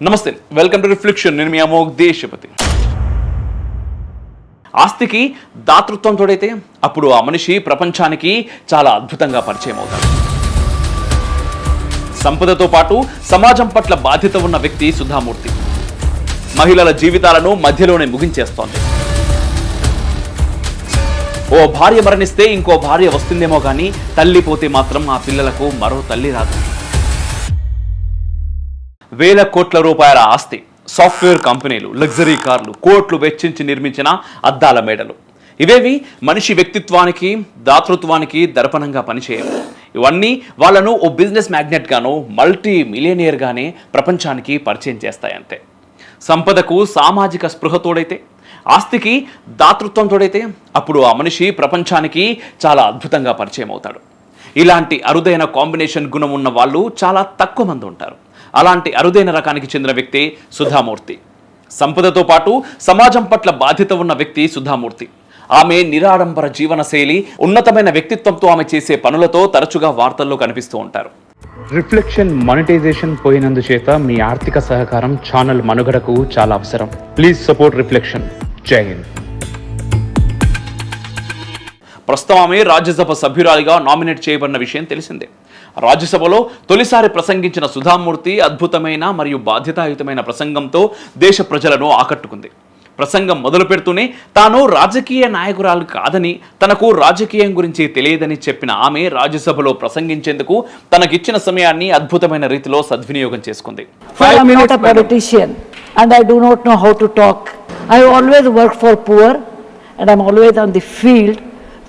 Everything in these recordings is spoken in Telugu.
నమస్తే వెల్కమ్ టు రిఫ్లెక్షన్. నేను మీ అమోఘ్ దేశపతి. ఆస్తికి దాతృత్వం తోడైతే అప్పుడు ఆ మనిషి ప్రపంచానికి చాలా అద్భుతంగా పరిచయం అవుతాడు. సంపదతో పాటు సమాజం పట్ల బాధ్యత ఉన్న వ్యక్తి సుధామూర్తి. మహిళల జీవితాలను మధ్యలోనే ముగించేస్తోంది. ఓ భార్య మరణిస్తే ఇంకో భార్య వస్తుందేమో కానీ తల్లి పోతే మాత్రం ఆ పిల్లలకు మరో తల్లి రాదు. వేల కోట్ల రూపాయల ఆస్తి సాఫ్ట్వేర్ కంపెనీలు లగ్జరీ కార్లు కోట్లు వెచ్చించి నిర్మించిన అద్దాల మేడలు. ఇవేవి మనిషి వ్యక్తిత్వానికి దాతృత్వానికి దర్పణంగా పనిచేయవు. ఇవన్నీ వాళ్ళను ఓ బిజినెస్ మ్యాగ్నెట్గానో మల్టీ మిలియనియర్గానే ప్రపంచానికి పరిచయం చేస్తాయంతే. సంపదకు సామాజిక స్పృహ తోడైతే ఆస్తికి దాతృత్వం తోడైతే అప్పుడు ఆ మనిషి ప్రపంచానికి చాలా అద్భుతంగా పరిచయం అవుతాడు ఇలాంటి అరుదైన కాంబినేషన్ గుణం ఉన్న వాళ్ళు చాలా తక్కువ మంది ఉంటారు. అలాంటి అరుదైన రకానికి చెందిన వ్యక్తి సుధామూర్తి. సంపదతో పాటు సమాజం పట్ల బాధ్యత ఉన్న వ్యక్తి సుధామూర్తి. ఆమె నిరాడంబర జీవన శైలి ఉన్నతమైన వ్యక్తిత్వంతో ఆమె చేసే పనులతో తరచుగా వార్తల్లో కనిపిస్తూ ఉంటారు. రిఫ్లెక్షన్ మానిటైజేషన్ పోయినందుచేత మీ ఆర్థిక సహకారం ఛానల్ మనుగడకు చాలా అవసరం. Please support reflection. Jai Hind. ప్రస్తుతం ఆమె రాజ్యసభ సభ్యురాలిగా నామినేట్ చేయబడిన విషయం తెలిసిందే. రాజ్యసభలో తొలిసారి ప్రసంగించిన సుధామూర్తి అద్భుతమైన మరియు బాధ్యతాయుతమైన ప్రసంగంతో దేశ ప్రజలను ఆకట్టుకుంది. ప్రసంగం మొదలు పెడుతూనే తాను రాజకీయ నాయకురాలు కాదని తనకు రాజకీయం గురించి తెలియదని చెప్పిన ఆమె రాజ్యసభలో ప్రసంగించేందుకు తనకిచ్చిన సమయాన్ని అద్భుతమైన రీతిలో సద్వినియోగం చేసుకుంది. And I do not know how to talk. I always work for poor and I'm always on the field,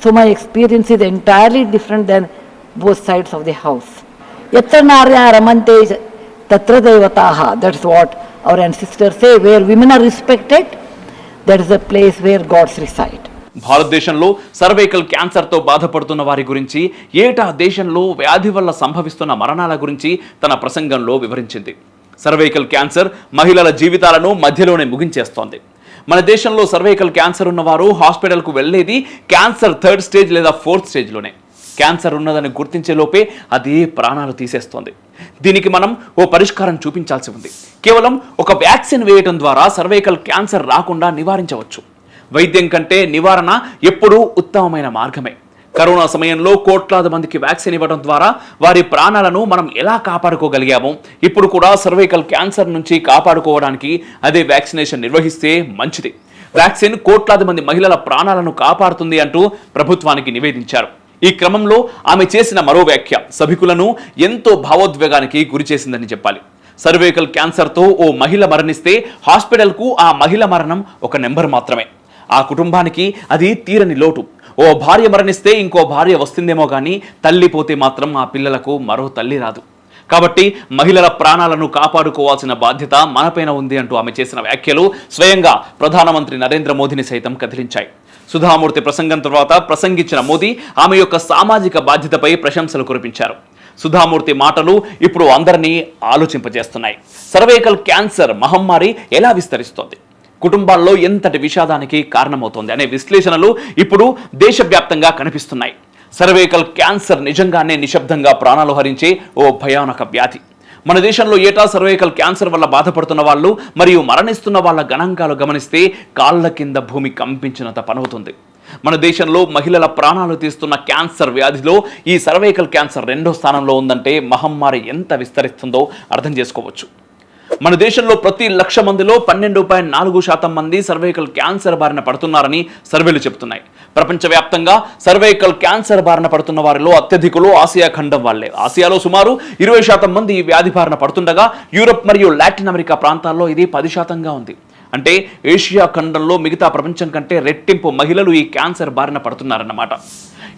so my experience is entirely different than both sides of the house. Yatra narya ramante tatra devataha, that's what our ancestors say, where women are respected, that is the place where gods reside. భారతదేశంలో సర్వైకల్ క్యాన్సర్తో బాధపడుతున్న వారి గురించి ఏటా దేశంలో వ్యాధి వల్ల సంభవిస్తున్న మరణాల గురించి తన ప్రసంగంలో వివరించింది సర్వైకల్ క్యాన్సర్ మహిళల జీవితాలను మధ్యలోనే ముగించేస్తోంది మన దేశంలో సర్వైకల్ క్యాన్సర్ ఉన్నవారు హాస్పిటల్కు వెళ్ళేది క్యాన్సర్ థర్డ్ స్టేజ్ లేదా ఫోర్త్ స్టేజ్లోనే క్యాన్సర్ ఉన్నదని గుర్తించే లోపే అది ప్రాణాలు తీసేస్తోంది. దీనికి మనం ఓ పరిష్కారం చూపించాల్సి ఉంది. కేవలం ఒక వ్యాక్సిన్ వేయటం ద్వారా సర్వైకల్ క్యాన్సర్ రాకుండా నివారించవచ్చు. వైద్యం కంటే నివారణ ఎప్పుడూ ఉత్తమమైన మార్గమే. కరోనా సమయంలో కోట్లాది మందికి వ్యాక్సిన్ ఇవ్వడం ద్వారా వారి ప్రాణాలను మనం ఎలా కాపాడుకోగలిగామో? ఇప్పుడు కూడా సర్వైకల్ క్యాన్సర్ నుంచి కాపాడుకోవడానికి అదే వ్యాక్సినేషన్ నిర్వహిస్తే మంచిది. వ్యాక్సిన్ కోట్లాది మంది మహిళల ప్రాణాలను కాపాడుతుంది అంటూ ప్రభుత్వానికి నివేదించారు. ఈ క్రమంలో ఆమె చేసిన మరో వ్యాఖ్య సభికులను ఎంతో భావోద్వేగానికి గురి చేసిందని చెప్పాలి. సర్వేకల్ క్యాన్సర్తో ఓ మహిళ మరణిస్తే హాస్పిటల్కు ఆ మహిళ మరణం ఒక నెంబర్ మాత్రమే. ఆ కుటుంబానికి అది తీరని లోటు. ఓ భార్య మరణిస్తే ఇంకో భార్య వస్తుందేమో కానీ తల్లి పోతే మాత్రం ఆ పిల్లలకు మరో తల్లి రాదు. కాబట్టి మహిళల ప్రాణాలను కాపాడుకోవాల్సిన బాధ్యత మనపైన ఉంది అంటూ ఆమె చేసిన వ్యాఖ్యలు స్వయంగా ప్రధానమంత్రి నరేంద్ర మోదీని సైతం కదిలించాయి. సుధామూర్తి ప్రసంగం తర్వాత ప్రసంగించిన మోదీ ఆమె యొక్క సామాజిక బాధ్యతపై ప్రశంసలు కురిపించారు. సుధామూర్తి మాటలు ఇప్పుడు అందరినీ ఆలోచింపజేస్తున్నాయి. సర్వైకల్ క్యాన్సర్ మహమ్మారి ఎలా విస్తరిస్తోంది? కుటుంబాల్లో ఎంతటి విషాదానికి కారణమవుతోంది అనే విశ్లేషణలు ఇప్పుడు దేశవ్యాప్తంగా కనిపిస్తున్నాయి. సర్వైకల్ క్యాన్సర్ నిజంగానే నిశ్శబ్దంగా ప్రాణాలు హరించే ఓ భయానక వ్యాధి. మన దేశంలో ఏటా సర్వైకల్ క్యాన్సర్ వల్ల బాధపడుతున్న వాళ్ళు మరియు మరణిస్తున్న వాళ్ళ గణాంకాలు గమనిస్తే కాళ్ళ కింద భూమి కంపించినంత పనవుతుంది. మన దేశంలో మహిళల ప్రాణాలు తీస్తున్న క్యాన్సర్ వ్యాధిలో ఈ సర్వైకల్ క్యాన్సర్ రెండో స్థానంలో ఉందంటే మహమ్మారి ఎంత విస్తరిస్తుందో అర్థం చేసుకోవచ్చు. మన దేశంలో ప్రతి లక్ష మందిలో పన్నెండు పాయింట్ నాలుగు శాతం మంది సర్వైకల్ క్యాన్సర్ బారిన పడుతున్నారని సర్వేలు చెబుతున్నాయి ప్రపంచవ్యాప్తంగా సర్వైకల్ క్యాన్సర్ బారిన పడుతున్న వారిలో అత్యధికులు ఆసియా ఖండం వాళ్ళే. ఆసియాలో సుమారు ఇరవై శాతం మంది ఈ వ్యాధి బారిన పడుతుండగా యూరప్ మరియు లాటిన్ అమెరికా ప్రాంతాల్లో ఇది పది శాతంగా ఉంది. అంటే ఏషియా ఖండంలో మిగతా ప్రపంచం కంటే రెట్టింపు మహిళలు ఈ క్యాన్సర్ బారిన పడుతున్నారన్నమాట.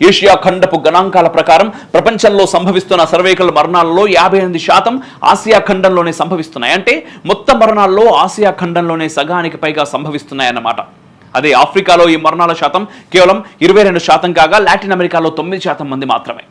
ఏషియా ఖండపు గణాంకాల ప్రకారం ప్రపంచంలో సంభవిస్తున్న సర్వైకల్ మరణాల్లో యాభై ఎనిమిది శాతం ఆసియా ఖండంలోనే సంభవిస్తున్నాయి. అంటే మొత్తం మరణాల్లో ఆసియా ఖండంలోనే సగానికి పైగా సంభవిస్తున్నాయన్నమాట. అదే ఆఫ్రికాలో ఈ మరణాల శాతం కేవలం ఇరవై రెండు శాతం కాగా లాటిన్ అమెరికాలో తొమ్మిది శాతం మంది మాత్రమే.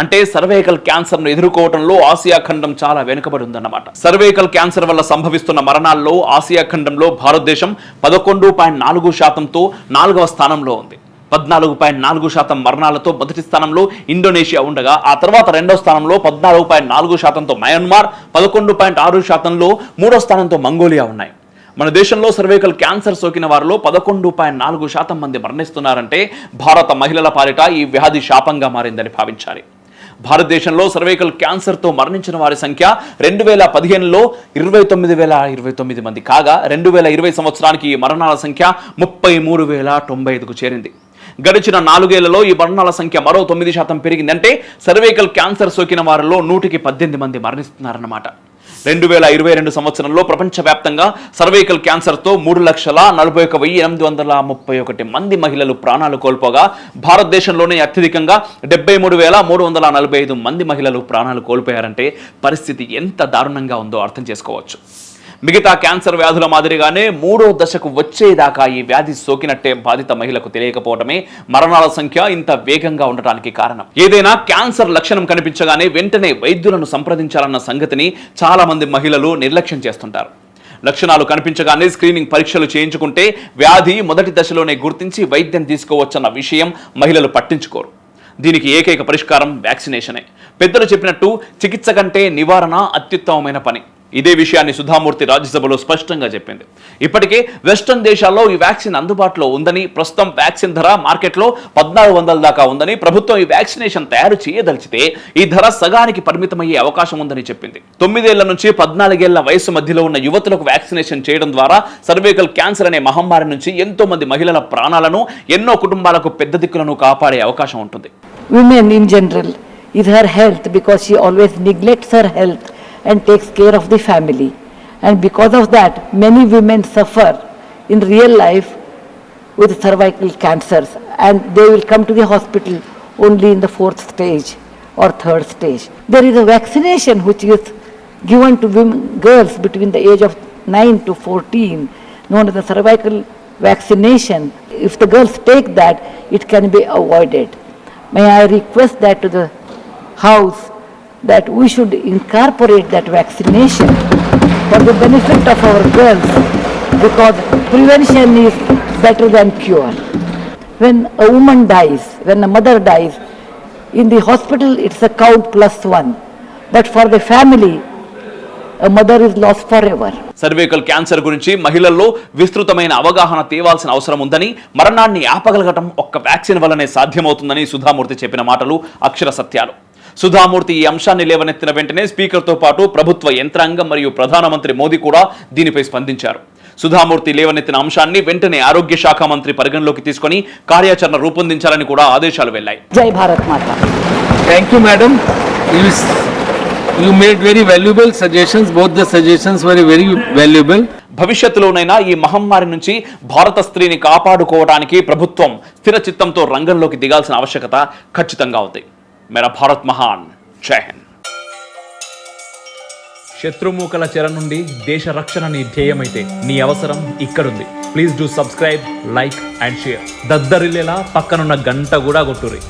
అంటే సర్వైకల్ క్యాన్సర్ను ఎదుర్కోవడంలో ఆసియా ఖండం చాలా వెనుకబడి ఉందన్నమాట. సర్వైకల్ క్యాన్సర్ వల్ల సంభవిస్తున్న మరణాల్లో ఆసియా ఖండంలో భారతదేశం పదకొండు పాయింట్ నాలుగు శాతంతో నాలుగవ స్థానంలో ఉంది. పద్నాలుగు పాయింట్ నాలుగు శాతం మరణాలతో మొదటి స్థానంలో ఇండోనేషియా ఉండగా ఆ తర్వాత రెండో స్థానంలో పద్నాలుగు పాయింట్ నాలుగు శాతంతో మయన్మార్ పదకొండు పాయింట్ ఆరు శాతంలో మూడో స్థానంతో మంగోలియా ఉన్నాయి. మన దేశంలో సర్వైకల్ క్యాన్సర్ సోకిన వారిలో పదకొండు పాయింట్ నాలుగు శాతం మంది మరణిస్తున్నారంటే భారత మహిళల పాలిట ఈ వ్యాధి శాపంగా మారిందని భావించాలి. భారతదేశంలో సర్వైకల్ క్యాన్సర్తో మరణించిన వారి సంఖ్య రెండు వేల పదిహేనులో ఇరవై తొమ్మిది వేల ఇరవై తొమ్మిది మంది కాగా రెండు వేల ఇరవై సంవత్సరానికి ఈ మరణాల సంఖ్య ముప్పై మూడు వేల తొంభై ఐదుకు చేరింది. గడిచిన నాలుగేళ్ళలో ఈ మరణాల సంఖ్య మరో తొమ్మిది శాతం పెరిగిందంటే సర్వైకల్ క్యాన్సర్ సోకిన వారిలో నూటికి పద్దెనిమిది మంది మరణిస్తున్నారన్నమాట. రెండు వేల ఇరవై రెండు సంవత్సరంలో ప్రపంచవ్యాప్తంగా సర్వైకల్ క్యాన్సర్తో మూడు లక్షల నలభై ఒక వెయ్యి ఎనిమిది వందల ముప్పై ఒకటి మంది మహిళలు ప్రాణాలు కోల్పోగా భారతదేశంలోనే అత్యధికంగా డెబ్బై మూడు వేల మూడు వందల నలభై ఐదు మంది మహిళలు ప్రాణాలు కోల్పోయారంటే పరిస్థితి ఎంత దారుణంగా ఉందో అర్థం చేసుకోవచ్చు. మిగతా క్యాన్సర్ వ్యాధుల మాదిరిగానే మూడో దశకు వచ్చేదాకా ఈ వ్యాధి సోకినట్టే బాధిత మహిళకు తెలియకపోవడమే మరణాల సంఖ్య ఇంత వేగంగా ఉండటానికి కారణం. ఏదైనా క్యాన్సర్ లక్షణం కనిపించగానే వెంటనే వైద్యులను సంప్రదించాలన్న సంగతిని చాలా మంది మహిళలు నిర్లక్ష్యం చేస్తుంటారు. లక్షణాలు కనిపించగానే స్క్రీనింగ్ పరీక్షలు చేయించుకుంటే వ్యాధి మొదటి దశలోనే గుర్తించి వైద్యం తీసుకోవచ్చన్న విషయం మహిళలు పట్టించుకోరు. దీనికి ఏకైక పరిష్కారం వ్యాక్సినేషనే. పెద్దలు చెప్పినట్టు చికిత్స కంటే నివారణ అత్యుత్తమమైన పని. ఇదే విషయాన్ని సుధామూర్తి రాజ్యసభలో స్పష్టంగా చెప్పింది. ఇప్పటికే వెస్టర్న్ దేశాల్లో ఈ వ్యాక్సిన్ అందుబాటులో ఉందని ప్రస్తుతం వ్యాక్సిన్ ధర మార్కెట్లో పద్నాలుగు వందల దాకా ఉందని ప్రభుత్వం ఈ వ్యాక్సినేషన్ తయారు చేయదలిచితే ఈ ధర సగానికి పరిమితమయ్యే అవకాశం ఉందని చెప్పింది. తొమ్మిదేళ్ళ నుంచి పద్నాలుగేళ్ళ వయసు మధ్యలో ఉన్న యువతులకు వ్యాక్సినేషన్ చేయడం ద్వారా సర్వైకల్ క్యాన్సర్ అనే మహమ్మారి నుంచి ఎంతో మంది మహిళల ప్రాణాలను ఎన్నో కుటుంబాలకు పెద్ద దిక్కులను కాపాడే అవకాశం ఉంటుంది. Women in general is her health because she always neglects her health. And takes care of the family. And because of that, many women suffer in real life with cervical cancers and they will come to the hospital only in the fourth stage or third stage. There is a vaccination which is given to women, girls between the age of 9 to 14 known as the cervical vaccination. If the girls take that, it can be avoided. May I request that to the House that we should incorporate that vaccination for the benefit of our girls because prevention is better than cure. When a woman dies, when a mother dies, in the hospital it's a count plus one. But for the family, a mother is lost forever. Cervical cancer గురించి మహిళల్లో విస్తృతమైన అవగాహన తేవాల్సిన అవసరం ఉందని మరణాన్ని ఆపగలగటం ఒక్క వ్యాక్సిన్ వల్లనే సాధ్యమవుతుందని సుధామూర్తి చెప్పిన మాటలు అక్షర సత్యాలు సుధామూర్తి ఈ అంశాన్ని లేవనెత్తిన వెంటనే స్పీకర్తో పాటు ప్రభుత్వ యంత్రాంగం మరియు ప్రధానమంత్రి మోదీ కూడా దీనిపై స్పందించారు. సుధామూర్తి లేవనెత్తిన అంశాన్ని వెంటనే ఆరోగ్య శాఖ మంత్రి పరిగణలోకి తీసుకొని కార్యాచరణ రూపొందించాలని కూడా ఆదేశాలు you made very valuable suggestions. Both the suggestions were very valuable. భవిష్యత్తులోనైనా ఈ మహమ్మారి నుంచి భారత స్త్రీని కాపాడుకోవడానికి ప్రభుత్వం స్థిర చిత్తంతో రంగంలోకి దిగాల్సిన ఆవశ్యకత ఖచ్చితంగా ఉంది. మేరా భారత్ మహాన్ జై హింద్ శత్రుమూకల చెర నుండి దేశ రక్షణ నీ ధ్యేయమైతే నీ అవసరం ఇక్కడుంది. Please do subscribe like and share దద్దరిల్లేలా పక్కనున్న గంట కూడా కొట్టురి